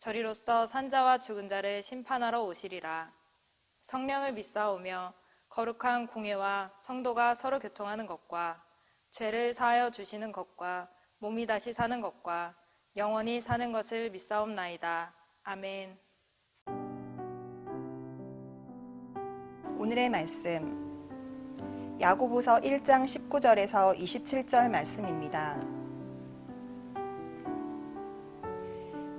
저리로서 산자와 죽은 자를 심판하러 오시리라. 성령을 믿사오며 거룩한 공예와 성도가 서로 교통하는 것과 죄를 사하여 주시는 것과 몸이 다시 사는 것과 영원히 사는 것을 믿사옵나이다. 아멘. 오늘의 말씀 야고보서 1장 19절에서 27절 말씀입니다.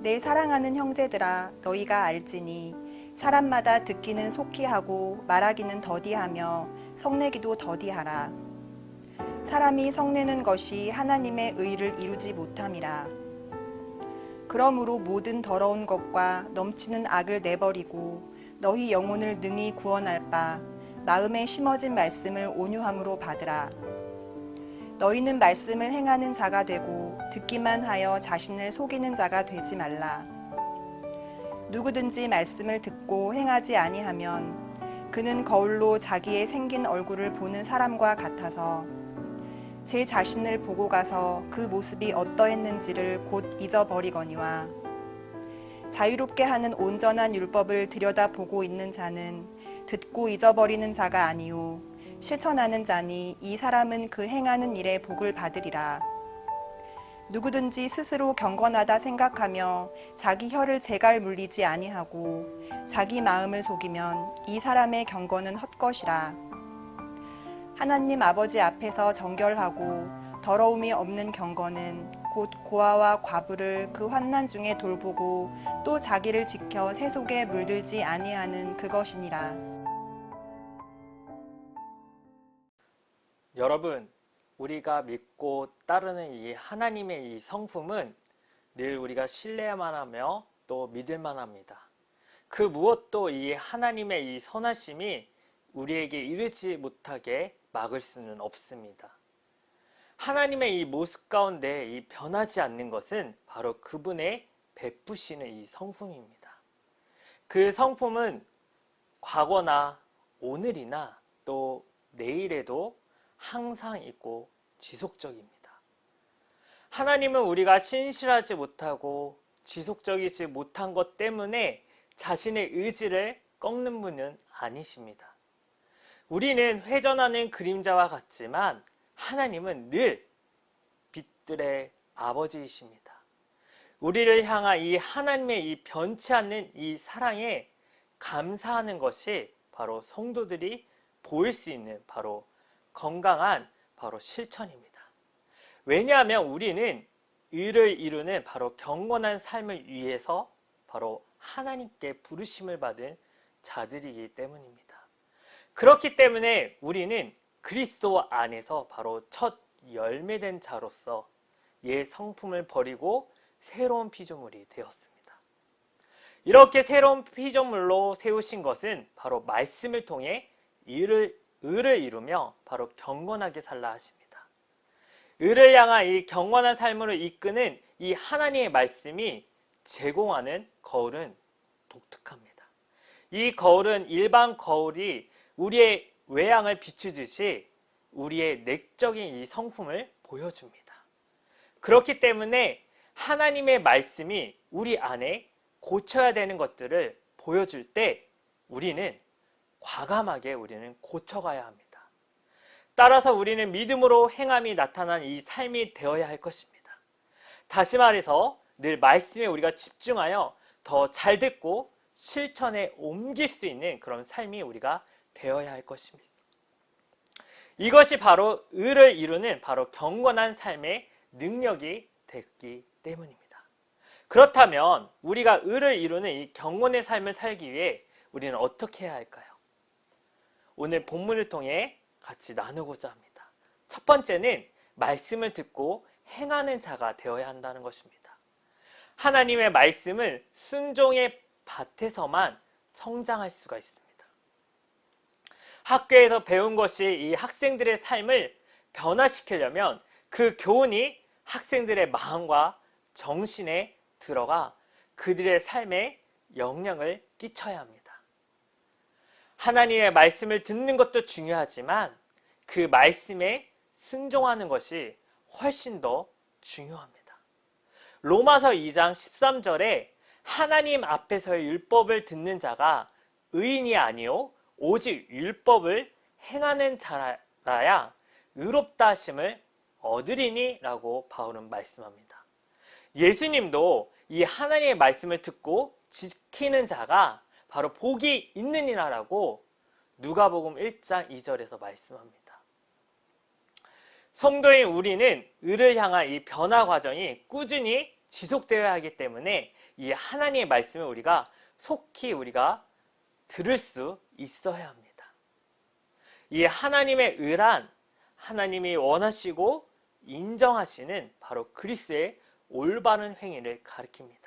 내 사랑하는 형제들아 너희가 알지니 사람마다 듣기는 속히 하고 말하기는 더디하며 성내기도 더디하라. 사람이 성내는 것이 하나님의 의를 이루지 못함이라. 그러므로 모든 더러운 것과 넘치는 악을 내버리고 너희 영혼을 능히 구원할 바 마음에 심어진 말씀을 온유함으로 받으라. 너희는 말씀을 행하는 자가 되고 듣기만 하여 자신을 속이는 자가 되지 말라. 누구든지 말씀을 듣고 행하지 아니하면 그는 거울로 자기의 생긴 얼굴을 보는 사람과 같아서 제 자신을 보고 가서 그 모습이 어떠했는지를 곧 잊어버리거니와 자유롭게 하는 온전한 율법을 들여다보고 있는 자는 듣고 잊어버리는 자가 아니요 실천하는 자니 이 사람은 그 행하는 일에 복을 받으리라. 누구든지 스스로 경건하다 생각하며 자기 혀를 제갈 물리지 아니하고 자기 마음을 속이면 이 사람의 경건은 헛것이라. 하나님 아버지 앞에서 정결하고 더러움이 없는 경건은 곧 고아와 과부를 그 환난 중에 돌보고 또 자기를 지켜 세속에 물들지 아니하는 그것이니라. 여러분, 우리가 믿고 따르는 이 하나님의 이 성품은 늘 우리가 신뢰야만 하며 또 믿을만 합니다. 그 무엇도 이 하나님의 이 선하심이 우리에게 이르지 못하게 막을 수는 없습니다. 하나님의 이 모습 가운데 이 변하지 않는 것은 바로 그분의 베푸시는 이 성품입니다. 그 성품은 과거나 오늘이나 또 내일에도 항상 있고 지속적입니다. 하나님은 우리가 신실하지 못하고 지속적이지 못한 것 때문에 자신의 의지를 꺾는 분은 아니십니다. 우리는 회전하는 그림자와 같지만 하나님은 늘 빛들의 아버지이십니다. 우리를 향한 이 하나님의 이 변치 않는 이 사랑에 감사하는 것이 바로 성도들이 보일 수 있는 바로 건강한 바로 실천입니다. 왜냐하면 우리는 의를 이루는 바로 경건한 삶을 위해서 바로 하나님께 부르심을 받은 자들이기 때문입니다. 그렇기 때문에 우리는 그리스도 안에서 바로 첫 열매된 자로서 옛 성품을 버리고 새로운 피조물이 되었습니다. 이렇게 새로운 피조물로 세우신 것은 바로 말씀을 통해 의를, 의를 이루며 바로 경건하게 살라 하십니다. 의를 향한 이 경건한 삶으로 이끄는 이 하나님의 말씀이 제공하는 거울은 독특합니다. 이 거울은 일반 거울이 우리의 외양을 비추듯이 우리의 내적인 이 성품을 보여줍니다. 그렇기 때문에 하나님의 말씀이 우리 안에 고쳐야 되는 것들을 보여줄 때 우리는 과감하게 우리는 고쳐가야 합니다. 따라서 우리는 믿음으로 행함이 나타난 이 삶이 되어야 할 것입니다. 다시 말해서 늘 말씀에 우리가 집중하여 더 잘 듣고 실천에 옮길 수 있는 그런 삶이 우리가 되어야 할 것입니다. 이것이 바로 의를 이루는 바로 경건한 삶의 능력이 됐기 때문입니다. 그렇다면 우리가 의를 이루는 이 경건의 삶을 살기 위해 우리는 어떻게 해야 할까요? 오늘 본문을 통해 같이 나누고자 합니다. 첫 번째는 말씀을 듣고 행하는 자가 되어야 한다는 것입니다. 하나님의 말씀은 순종의 밭에서만 성장할 수가 있습니다. 학교에서 배운 것이 이 학생들의 삶을 변화시키려면 그 교훈이 학생들의 마음과 정신에 들어가 그들의 삶에 영향을 끼쳐야 합니다. 하나님의 말씀을 듣는 것도 중요하지만 그 말씀에 순종하는 것이 훨씬 더 중요합니다. 로마서 2장 13절에 하나님 앞에서의 율법을 듣는 자가 의인이 아니요 오직 율법을 행하는 자라야 의롭다 하심을 얻으리니라고 바울은 말씀합니다. 예수님도 이 하나님의 말씀을 듣고 지키는 자가 바로 복이 있느니라라고 누가복음 1장 2절에서 말씀합니다. 성도인 우리는 의를 향한 이 변화 과정이 꾸준히 지속되어야 하기 때문에 이 하나님의 말씀을 우리가 속히 우리가 들을 수 있어야 합니다. 이 하나님의 의란 하나님이 원하시고 인정하시는 바로 그리스의 올바른 행위를 가리킵니다.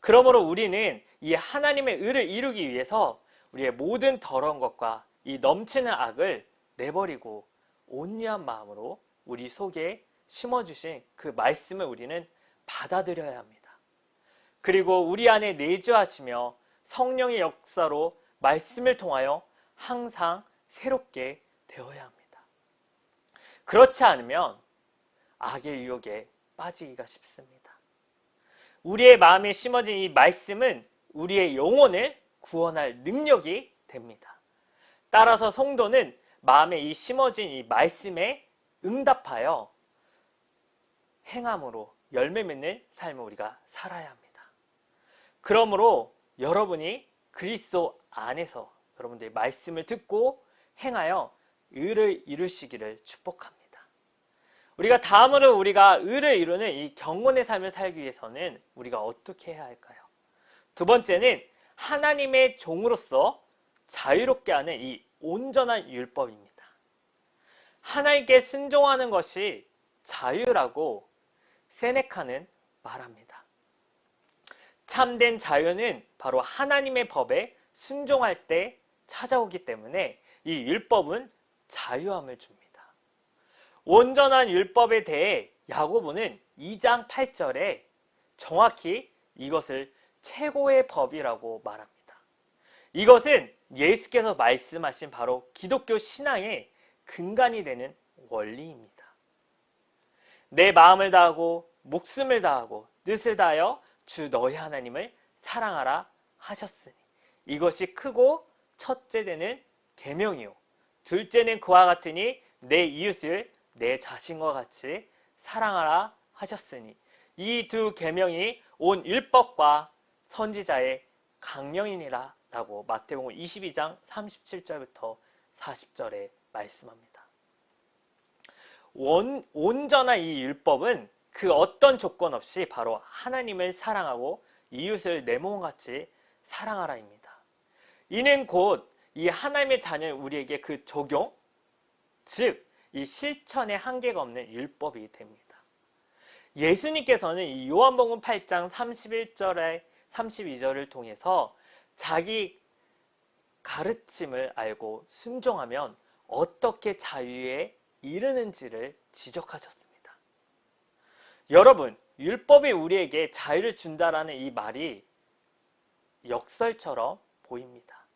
그러므로 우리는 이 하나님의 의를 이루기 위해서 우리의 모든 더러운 것과 이 넘치는 악을 내버리고 온유한 마음으로 우리 속에 심어주신 그 말씀을 우리는 받아들여야 합니다. 그리고 우리 안에 내주하시며 성령의 역사로 말씀을 통하여 항상 새롭게 되어야 합니다. 그렇지 않으면 악의 유혹에 빠지기가 쉽습니다. 우리의 마음에 심어진 이 말씀은 우리의 영혼을 구원할 능력이 됩니다. 따라서 성도는 마음에 이 심어진 이 말씀에 응답하여 행함으로 열매 맺는 삶을 우리가 살아야 합니다. 그러므로 여러분이 그리스도 안에서 여러분들이 말씀을 듣고 행하여 의를 이루시기를 축복합니다. 우리가 다음으로 우리가 의를 이루는 이 경건의 삶을 살기 위해서는 우리가 어떻게 해야 할까요? 두 번째는 하나님의 종으로서 자유롭게 하는 이 온전한 율법입니다. 하나님께 순종하는 것이 자유라고 세네카는 말합니다. 참된 자유는 바로 하나님의 법에 순종할 때 찾아오기 때문에 이 율법은 자유함을 줍니다. 온전한 율법에 대해 야고보는 2장 8절에 정확히 이것을 최고의 법이라고 말합니다. 이것은 예수께서 말씀하신 바로 기독교 신앙의 근간이 되는 원리입니다. 내 마음을 다하고 목숨을 다하고 뜻을 다하여 주 너희 하나님을 사랑하라 하셨으니 이것이 크고 첫째 되는 계명이요 둘째는 그와 같으니 내 이웃을 내 자신과 같이 사랑하라 하셨으니 이 두 계명이 온 율법과 선지자의 강령이니라 라고 마태복음 22장 37절부터 40절에 말씀합니다. 원, 온전한 이 율법은 그 어떤 조건 없이 바로 하나님을 사랑하고 이웃을 내 몸같이 사랑하라입니다. 이는 곧 이 하나님의 자녀 우리에게 그 적용, 즉, 이 실천의 한계가 없는 율법이 됩니다. 예수님께서는 이 요한복음 8장 31절에 32절을 통해서 자기 가르침을 알고 순종하면 어떻게 자유에 이르는지를 지적하셨습니다. 여러분, 율법이 우리에게 자유를 준다라는 이 말이 역설처럼 보입니다.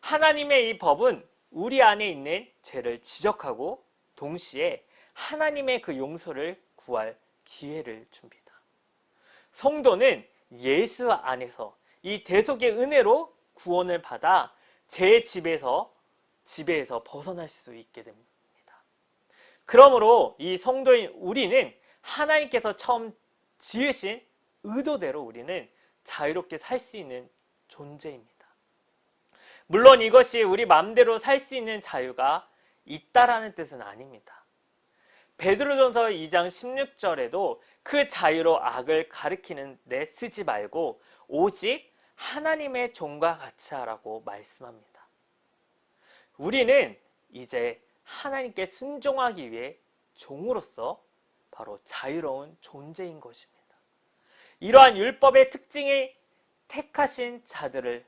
하나님의 이 법은 우리 안에 있는 죄를 지적하고 동시에 하나님의 그 용서를 구할 기회를 줍니다. 성도는 예수 안에서 이 대속의 은혜로 구원을 받아 제 집에서 지배에서 벗어날 수 있게 됩니다. 그러므로 이 성도인 우리는 하나님께서 처음 지으신 의도대로 우리는 자유롭게 살 수 있는 존재입니다. 물론 이것이 우리 마음대로 살 수 있는 자유가 있다라는 뜻은 아닙니다. 베드로전서 2장 16절에도 그 자유로 악을 가리키는 데 쓰지 말고 오직 하나님의 종과 같이 하라고 말씀합니다. 우리는 이제 하나님께 순종하기 위해 종으로서 바로 자유로운 존재인 것입니다. 이러한 율법의 특징을 택하신 자들을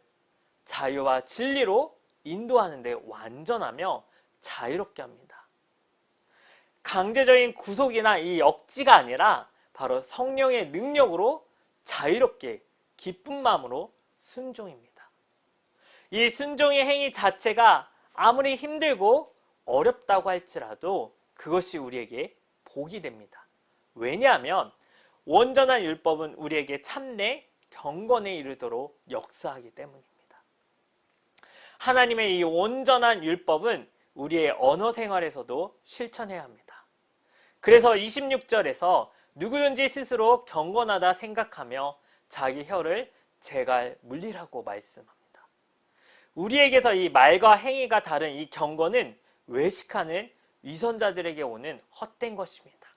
자유와 진리로 인도하는데 완전하며 자유롭게 합니다. 강제적인 구속이나 이 억지가 아니라 바로 성령의 능력으로 자유롭게 기쁜 마음으로 순종입니다. 이 순종의 행위 자체가 아무리 힘들고 어렵다고 할지라도 그것이 우리에게 복이 됩니다. 왜냐하면 온전한 율법은 우리에게 참내 경건에 이르도록 역사하기 때문입니다. 하나님의 이 온전한 율법은 우리의 언어 생활에서도 실천해야 합니다. 그래서 26절에서 누구든지 스스로 경건하다 생각하며 자기 혀를 제갈 물리라고 말씀합니다. 우리에게서 이 말과 행위가 다른 이 경건은 외식하는 위선자들에게 오는 헛된 것입니다.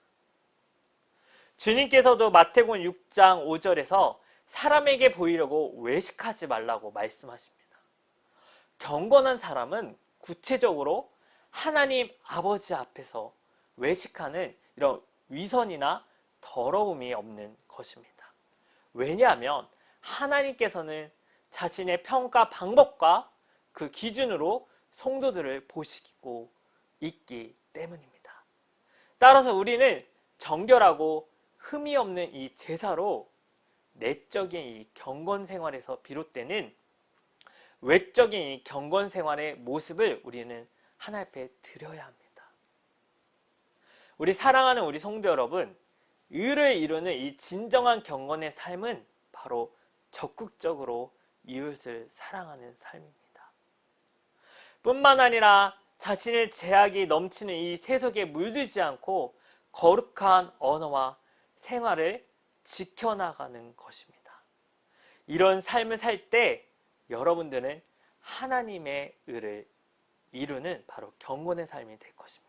주님께서도 마태복음 6장 5절에서 사람에게 보이려고 외식하지 말라고 말씀하십니다. 경건한 사람은 구체적으로 하나님 아버지 앞에서 외식하는 이런 위선이나 더러움이 없는 것입니다. 왜냐하면 하나님께서는 자신의 평가 방법과 그 기준으로 성도들을 보시고 있기 때문입니다. 따라서 우리는 정결하고 흠이 없는 이 제사로 내적인 이 경건 생활에서 비롯되는 외적인 이 경건 생활의 모습을 우리는 하나 앞에 드려야 합니다. 우리 사랑하는 우리 성도 여러분, 의를 이루는 이 진정한 경건의 삶은 바로 적극적으로 이웃을 사랑하는 삶입니다. 뿐만 아니라 자신의 제약이 넘치는 이 세속에 물들지 않고 거룩한 언어와 생활을 지켜나가는 것입니다. 이런 삶을 살 때 여러분들은 하나님의 의를 이루는 바로 경건의 삶이 될 것입니다.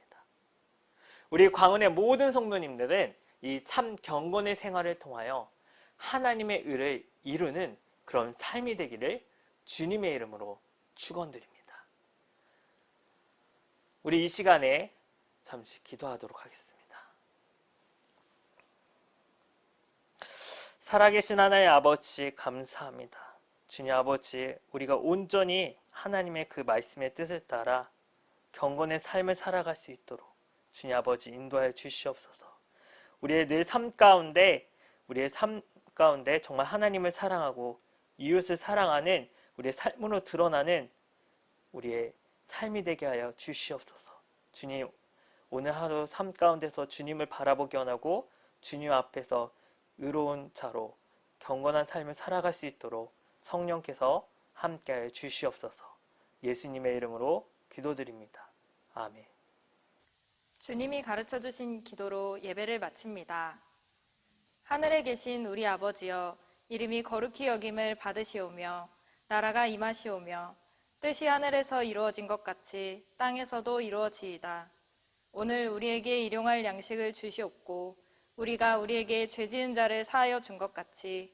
우리 광운의 모든 성도님들은 이 참 경건의 생활을 통하여 하나님의 의를 이루는 그런 삶이 되기를 주님의 이름으로 축원드립니다. 우리 이 시간에 잠시 기도하도록 하겠습니다. 살아계신 하나님 아버지 감사합니다. 주님 아버지 우리가 온전히 하나님의 그 말씀의 뜻을 따라 경건의 삶을 살아갈 수 있도록 주님 아버지 인도하여 주시옵소서. 우리의 늘 삶 가운데 우리의 삶 가운데 정말 하나님을 사랑하고 이웃을 사랑하는 우리의 삶으로 드러나는 우리의 삶이 되게 하여 주시옵소서. 주님 오늘 하루 삶 가운데서 주님을 바라보게 원하고 주님 앞에서 의로운 자로 경건한 삶을 살아갈 수 있도록 성령께서 함께하여 주시옵소서. 예수님의 이름으로 기도드립니다. 아멘. 주님이 가르쳐 주신 기도로 예배를 마칩니다. 하늘에 계신 우리 아버지여 이름이 거룩히 여김을 받으시오며 나라가 임하시오며 뜻이 하늘에서 이루어진 것 같이 땅에서도 이루어지이다. 오늘 우리에게 일용할 양식을 주시옵고 우리가 우리에게 죄 지은 자를 사하여 준 것 같이